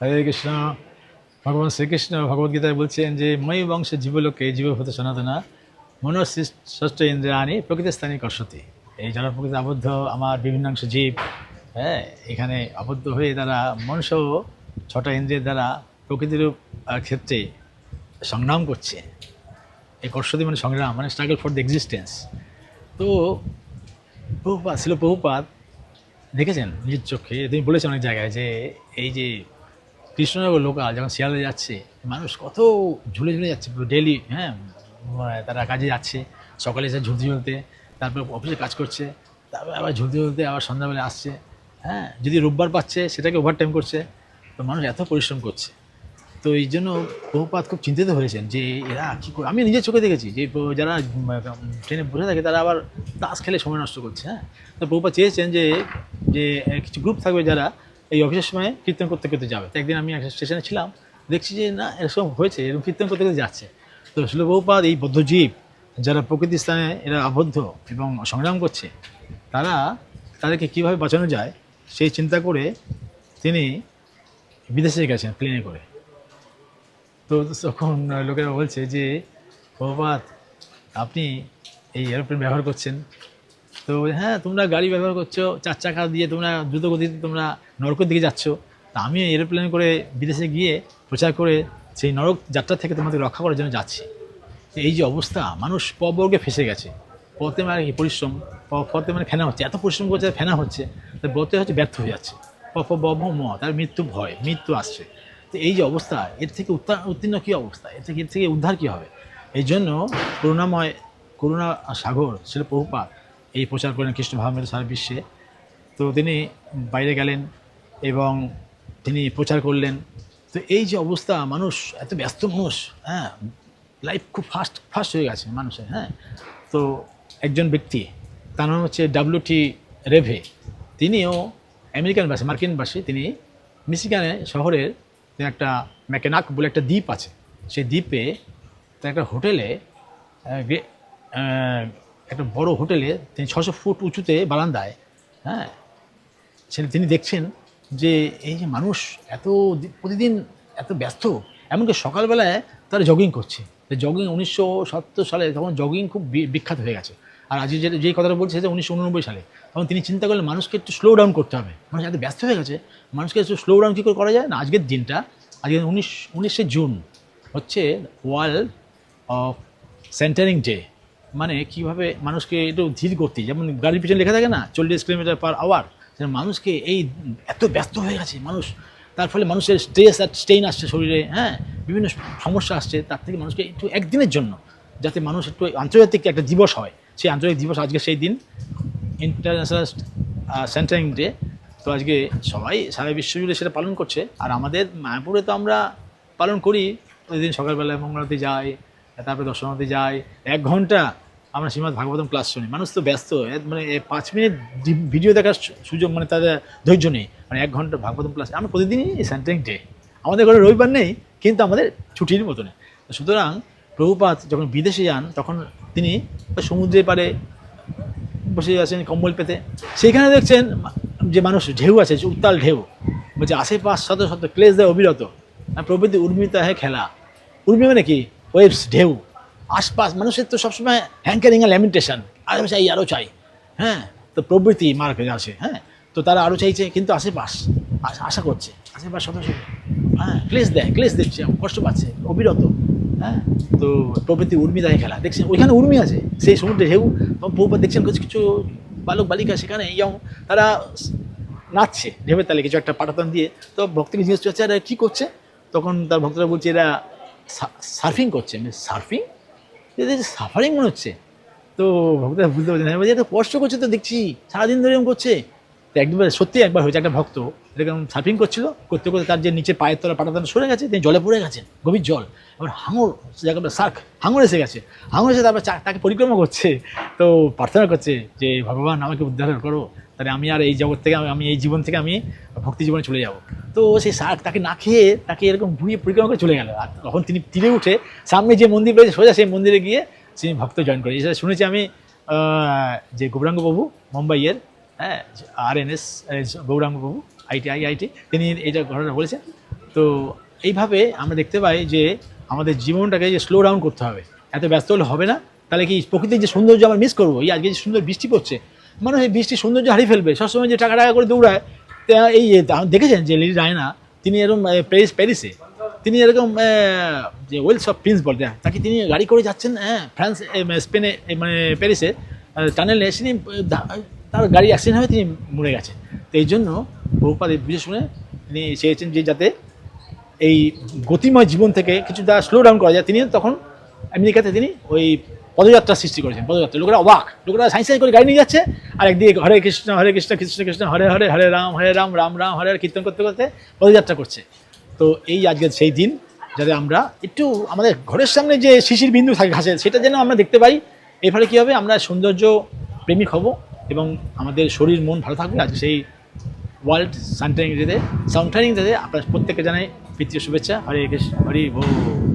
হরে কৃষ্ণ। ভগবান শ্রীকৃষ্ণ ভগবদ্গীতায় বলছেন যে মই বংশে জীবলোকে জীবভূত সনাতনা মনঃষষ্ঠ ইন্দ্রিয়ানি প্রকৃতির স্থানীয় কর্ষতি এই যারা প্রকৃতি আবদ্ধ আমার বিভিন্নাংশ জীব হ্যাঁ এখানে আবদ্ধ হয়ে তারা মনুষ্য ছটা ইন্দ্রিয়ের দ্বারা প্রকৃতির আহ, ক্ষেত্রে সংগ্রাম করছে। এই কর্ষতি মানে সংগ্রাম মানে স্ট্রাগল ফর দ্য এক্সিস্টেন্স তো বহুপাত ছিল বহুপাত দেখেছেন? নিজের চোখে তিনি বলেছেন অনেক জায়গায় যে এই যে কৃষ্ণনগর লোকাল যখন শিয়ালে যাচ্ছে, মানুষ কত ঝুলে ঝুলে যাচ্ছে ডেলি হ্যাঁ মানে তারা কাজে যাচ্ছে, সকালে এসে ঝুলতে ঝুলতে, তারপর অফিসে কাজ করছে, তারপর আবার ঝুলতে ঝুলতে আবার সন্ধ্যাবেলা আসছে হ্যাঁ যদি রোববার পাচ্ছে, সেটাকে ওভার টাইম করছে, তো মানুষ এত পরিশ্রম করছে। তো এই জন্য বহুপাত খুব চিন্তিত হয়েছেন যে এরা কী করে, আমি নিজের চোখে দেখেছি যে যারা ট্রেনে বসে থাকে, তারা আবার তাস খেলে সময় নষ্ট করছে হ্যাঁ। তো বহুপাত চেয়েছেন যে যে কিছু গ্রুপ থাকবে যারা এই অফিসের সময় কীর্তন করতে করতে যাবে। তো একদিন আমি একটা স্টেশনে ছিলাম, দেখছি যে না, এরকম হয়েছে, এরকম কীর্তন করতে করতে যাচ্ছে। তো শিল বহুপাত এই বদ্ধজীব যারা প্রকৃতির স্থানে এরা আবদ্ধ এবং সংগ্রাম করছে, তারা তাদেরকে কীভাবে বাঁচানো যায়, সেই চিন্তা করে তিনি বিদেশে গেছেন প্লেনে করে। তো তখন লোকেরা বলছে যে প্রভাত আপনি এই এরোপ্লেন ব্যবহার করছেন তো হ্যাঁ তোমরা গাড়ি ব্যবহার করছ, চার চাকা দিয়ে তোমরা দ্রুত গতিতে তোমরা নরকের দিকে যাচ্ছ। তা আমি এরোপ্লেন করে বিদেশে গিয়ে প্রচার করে সেই নরক যাত্রা থেকে তোমাদের রক্ষা করার জন্য যাচ্ছি। এই যে অবস্থা, মানুষ পবর্গে ফেসে গেছে। পথে মানে কি পরিশ্রম? পথে মানে ফেনা হচ্ছে। এত পরিশ্রম করছে, ফেনা হচ্ছে, তো বতে হচ্ছে ব্যর্থ হয়ে যাচ্ছে। প প, ব, ভ, ম, তার মৃত্যু ভয়, মৃত্যু আসছে। তো এই যে অবস্থা, এর থেকে উত্তার, উত্তীর্ণ কী অবস্থা? এর থেকে এর থেকে উদ্ধার কী হবে? এই জন্য করুণাময়, করুণা সাগর ছিল প্রভুপাত এই প্রচার করেন কৃষ্ণ ভাবমের সারা বিশ্বে। তো তিনি বাইরে গেলেন এবং তিনি প্রচার করলেন। তো এই যে অবস্থা, মানুষ এত ব্যস্ত মানুষ হ্যাঁ লাইফ খুব ফাস্ট ফাস্ট হয়ে গেছে মানুষের হ্যাঁ। তো একজন ব্যক্তি, তার নাম হচ্ছে ডাব্লিউ টি রেভে তিনিও আমেরিকান বাসী মার্কিন বাসী তিনি মিশিগানে শহরের তিনি একটা ম্যাকেনাক বলে একটা দ্বীপ আছে। সেই দ্বীপে তার একটা হোটেলে একটা বড় হোটেলে তিনি ছশো ফুট উঁচুতে বারান্দায় হ্যাঁ সেটা তিনি দেখছেন যে এই যে মানুষ এত প্রতিদিন এত ব্যস্ত, এমনকি সকালবেলায় তারা জগিং করছে। জগিং উনিশশো সত্তর সালে তখন জগিং খুব বিখ্যাত হয়ে গেছে। আর আজকে যে যেই কথাটা বলছে সেটা উনিশশো উননব্বই সালে। তখন তিনি চিন্তা করলেন, মানুষকে একটু স্লো ডাউন করতে হবে। মানুষ এত ব্যস্ত হয়ে গেছে, মানুষকে একটু স্লো ডাউন কী করে করা যায়? না, আজকের দিনটা, আজকে উনিশ, উনিশে জুন হচ্ছে ওয়ার্ল্ড অফ সেন্টারিং ডে। মানে কীভাবে মানুষকে একটু ধীর করতে যেমন গাড়ির পিছনে লেখা থাকে না, চল্লিশ কিলোমিটার পার আওয়ার মানুষকে এই এত ব্যস্ত হয়ে গেছে, মানুষ, তার ফলে মানুষের স্ট্রেস আর স্টেইন আসছে শরীরে হ্যাঁ বিভিন্ন সমস্যা আসছে, তার থেকে মানুষকে একটু একদিনের জন্য, যাতে মানুষ একটু আন্তর্জাতিক একটা দিবস হয়। সেই আন্তর্জাতিক দিবস আজকে সেই দিন ইন্টারন্যাশনাল সেন্টারিং ডে তো আজকে সবাই সারা বিশ্ব জুড়ে সেটা পালন করছে, আর আমাদের মায়াপুরে তো আমরা পালন করি। প্রতিদিন সকালবেলায় মঙ্গলাতে যাই, তারপরে দর্শনাতে যাই, এক ঘণ্টা আমরা শ্রীমদ ভাগবতম ক্লাস শুনি। মানুষ তো ব্যস্ত। মানে পাঁচ মিনিট ভিডিও দেখার সুযোগ মানে তাদের ধৈর্য নেই। মানে এক ঘণ্টা ভাগবতম ক্লাস আমরা প্রতিদিনই সেন্টারিং ডে আমাদের ঘরে রবিবার নেই, কিন্তু আমাদের ছুটির মতনে। সুতরাং প্রভুপাত যখন বিদেশে যান, তখন তিনি ওই সমুদ্রের পাড়ে বসে আছেন কম্বল পেতে। সেইখানে দেখছেন যে মানুষ ঢেউ আছে উত্তাল ঢেউ। বলছে, আশেপাশ শত শত ক্লেশ দেয় অবিরত। প্রভৃতি উর্মিতা হ্যাঁ খেলা। উর্মি মানে কি? ওয়েবস ঢেউ। আশপাশ, মানুষের তো সবসময় হ্যাঙ্কারিং আর ল্যামিটেশন আর আমি চাই আরও চাই। হ্যাঁ তো প্রবৃত্তি মার্কে আছে হ্যাঁ তো তারা আরও চাইছে, কিন্তু আশেপাশ, আশা- করছে, আশেপাশ শত হ্যাঁ ক্লেশ দেয়, ক্লেশ দিচ্ছে কষ্ট পাচ্ছে, অবিরত হ্যাঁ তো প্রবৃত্তি উর্মি দেয় খেলা। দেখছেন, ওইখানে উর্মি আছে, সেই সমুদ্রে ঢেউ বহুবার দেখছেন, কিছু কিছু বালক, বালিকা সেখানে ইয়ং, তারা নাচছে, ঢেউয়ের তালে কিছু একটা পাটাতন দিয়ে, তো ভক্তকে জিজ্ঞেস করছে এরা কী করছে? তখন তার ভক্তরা বলছে, এরা সার্ফিং করছে সার্ফিং সাফারিং মনে হচ্ছে। তো ভক্তরা বুঝতে পারছে না। এত কষ্ট করছে তো দেখছি সারাদিন ধরে এরকম করছে। তো একবার সত্যি একবার হয়েছে, একটা ভক্ত এরকম সার্ফিং করছিল, করতে করতে তার যে নিচে পায়ের তলা পাটাতন সরে গেছে, তিনি জলে পড়ে গেছেন, গভীর জল। এবার হাঙর যাকে বলে শার্ক হাঙর এসে গেছে। হাঙর এসে তারপর তাকে পরিক্রমা করছে। তো প্রার্থনা করছে যে, ভগবান আমাকে উদ্ধার করো। তাহলে আমি আর এই জগৎ থেকে, আমি- এই জীবন থেকে আমি ভক্তি জীবনে চলে যাব। তো সেই শার্ক তাকে না খেয়ে তাকে এরকম ঘুরিয়ে পরিক্রমা করে চলে গেল। আর তখন তিনি তীরে উঠে সামনে যে মন্দির রয়েছে, সোজা সেই মন্দিরে গিয়ে তিনি ভক্ত জয়েন করে এছাড়া শুনেছি আমি যে গৌরাঙ্গ বাবু, মুম্বাইয়ের হ্যাঁ R N S, Gauranga Babu IT I IT তিনি এইটা ঘটনা বলেছেন। তো এইভাবে আমরা দেখতে পাই যে আমাদের জীবনটাকে যে স্লো ডাউন করতে হবে। এত ব্যস্ত হলে হবে না। তাহলে কি প্রকৃতির যে সৌন্দর্য আমরা মিস করব? এই আজকে যে সুন্দর বৃষ্টি পড়ছে মানুষ এই বৃষ্টির সৌন্দর্য হারিয়ে ফেলবে। সবসময় যে টাকা টাকা করে দৌড়ায় এই দেখেছেন যে লিলি রায়না তিনি এরকম প্যারিস প্যারিসে তিনি এরকম যে ওয়েলস অফ প্রিন্স বলতে হয়, তাকে তিনি গাড়ি করে যাচ্ছেন হ্যাঁ ফ্রান্স মানে স্পেনে মানে প্যারিসে টানেলে তিনি তার গাড়ি অ্যাক্সিডেন্ট হয়ে তিনি মরে গেছেন। তো এই জন্য বহুপাদ বিশেষ করে তিনি চেয়েছেন যে যাতে এই গতিময় জীবন থেকে কিছুটা স্লো ডাউন করা যায়। তিনি তখন আমেরিকাতে তিনি ওই পদযাত্রা সৃষ্টি করেছেন পদযাত্রা। লোকেরা অবাক লোকেরা সাইন্স সাইন্স করে গাড়ি নিয়ে যাচ্ছে আর একদিকে হরে কৃষ্ণ হরে কৃষ্ণ কৃষ্ণ কৃষ্ণ, হরে হরে হরে রাম হরে রাম রাম রাম, হরে কীর্তন করতে করতে পদযাত্রা করছে। তো এই আজকের সেই দিন যাতে আমরা একটু আমাদের ঘরের সামনে যে শিশির বিন্দু থাকে ঘাসের সেটা যেন আমরা দেখতে পাই। এর ফলে কী হবে? আমরা সৌন্দর্য প্রেমিক হব এবং আমাদের শরীর, মন ভালো থাকবে। আজকে সেই ওয়ার্ল্ড সানটাইনিং ডেতে সাউন্টাইনিং ডেতে আপনার প্রত্যেককে জানাই প্রীতীয় শুভেচ্ছা। হরে কৃষ্ণ, হরি বল।